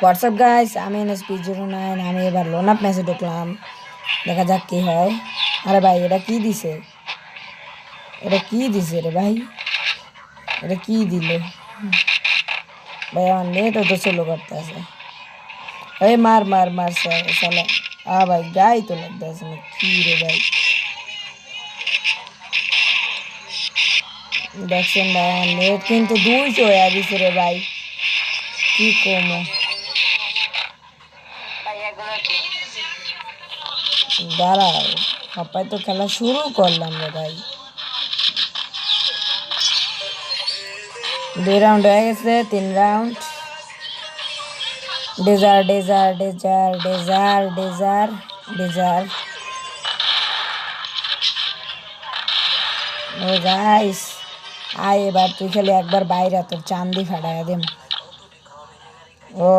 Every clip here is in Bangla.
হোয়াটসঅ্যাপ গাইস আমি এনএসপি জিরো নাইন আমি এবার লোন আপ ম্যাচে ঢুকলাম। দেখা যাক কি হয়। আরে ভাই, এটা কি দিছে? এটা কি দিছে রে ভাই? এটা কি দিল? ভাই, আমার নেটও তো স্লো করতে আছে এই মার মার মার, সালা আ ভাই, গাই তো লাগতে আছে না। কি রে ভাই? দেখছেন ভাই, আমার নেট কিন্তু দুইশো হয়ে গেছে রে ভাই। কি কমো? দাঁড়াও সবাই তো খেলা শুরু করলাম রে ভাই। দুই রাউন্ড হয়ে গেছে, তিন রাউন্ড ডেজার ডেজার ডেজার ডেজার ডেজার ডেজার। ও গাইস আয় এবার তুই খালি একবার বাইরে, তোর চান্দি ফাটাইয়া দেম ও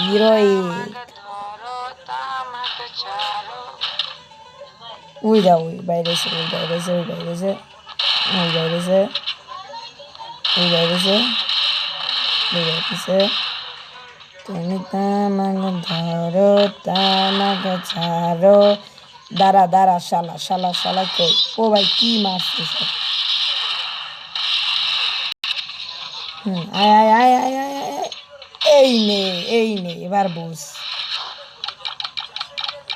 হিরোইক উই দা উই বাইরেছে উই বাইরেছে উই বাইরেছে উই বাইরেছে উই বাইরেছে উই বাইরেছে তুমি তামাকে ধরো তামাকে ছাড়ো দাঁড়া দাঁড়া শালা শালা শালা কই ও ভাই কি মারছে সব হুম আয় আয় আয় আয় আয়। এই নে এই নে এবার বুঝ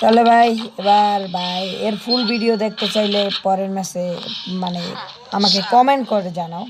তাহলে ভাই, এবার ভাই, এর ফুল ভিডিও দেখতে চাইলে পরের ম্যাচে মানে আমাকে কমেন্ট করে জানাও।